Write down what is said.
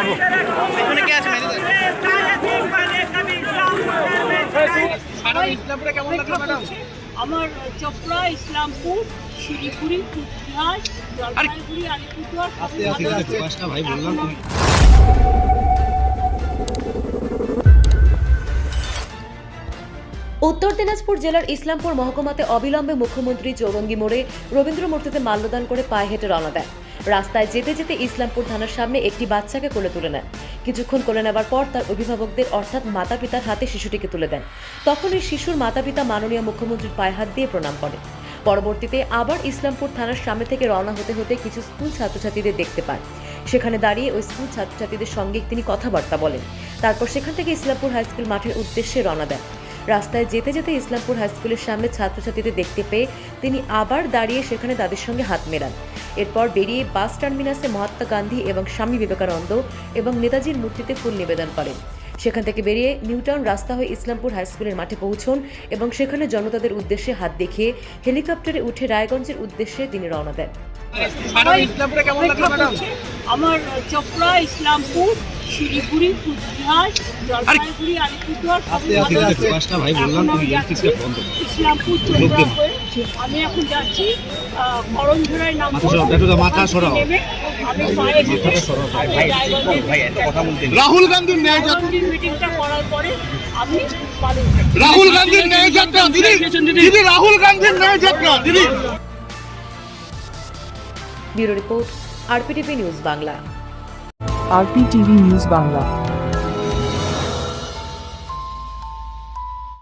এখানে কে আছে? আমার চোপড়া ইসলামপুর শিলিগুড়ি কুচবিহার জলপাইগুড়ি আলিপুরদুয়ার উত্তর দিনাজপুর জেলার ইসলামপুর মহকুমাতে অবিলম্বে মুখ্যমন্ত্রী চৌরঙ্গি মোড়ে রবীন্দ্র মূর্তিতে মাল্যদান করে পায়ে হেঁটে রওনা দেন। রাস্তায় যেতে যেতে ইসলামপুর থানার সামনে একটি বাচ্চাকে কোলে তুলে নেন কিছুক্ষণ কোলে নেবার পর তার অভিভাবকদের অর্থাৎ মাতা পিতার হাতে শিশুটিকে তুলে দেন। তখন শিশুর মাতা পিতা মাননীয় মুখ্যমন্ত্রীর পায়ে হাত দিয়ে প্রণাম করেন পরবর্তীতে আবার ইসলামপুর থানার সামনে থেকে রওনা হতে হতে কিছু স্কুল ছাত্রছাত্রীদের দেখতে পান সেখানে দাঁড়িয়ে ওই স্কুল ছাত্রছাত্রীদের সঙ্গে তিনি কথাবার্তা বলেন। তারপর সেখান থেকে ইসলামপুর হাই স্কুল মাঠের উদ্দেশ্যে রওনা দেন। রাস্তায় যেতে যেতে ইসলামপুর হাই স্কুলের সামনে ছাত্রছাত্রীদের দেখতে পেয়ে তিনি আবার দাঁড়িয়ে সেখানে তাদের সঙ্গে হাত মেলান। এরপর বেরিয়ে বাস টার্মিনাসে মহাত্মা গান্ধী এবং স্বামী বিবেকানন্দ এবং নেতাজির মূর্তিতে ফুল নিবেদন করেন। সেখান থেকে বেরিয়ে নিউটাউন রাস্তা হয়ে ইসলামপুর হাই স্কুলের মাঠে পৌঁছন এবং সেখানে জনতাদের উদ্দেশ্যে হাত দেখিয়ে হেলিকপ্টারে উঠে রায়গঞ্জের উদ্দেশ্যে তিনি রওনা দেন। আমার চোপড়া ইসলামপুর শিলিগুড়ি কুচবিহার জলপাইগুড়ি আলিপুরদুয়ার সবই ভালো আছে। এখন আমি যাচ্ছি ইসলামপুর চোপড়া হয়ে আমি এখন যাচ্ছি করণঝোড়ায় নামবো। নেমে আমি পায়ে হেঁটে রাহুল গান্ধীর ন্যায় যাত্রা। মিটিংটা করার পরে আমি রাহুল গান্ধীর ন্যায় যাত্রা দিদি দিদি রাহুল গান্ধীর ন্যায় যাত্রা দিদি। Bureau report RPTV news Bangla. RPTV news Bangla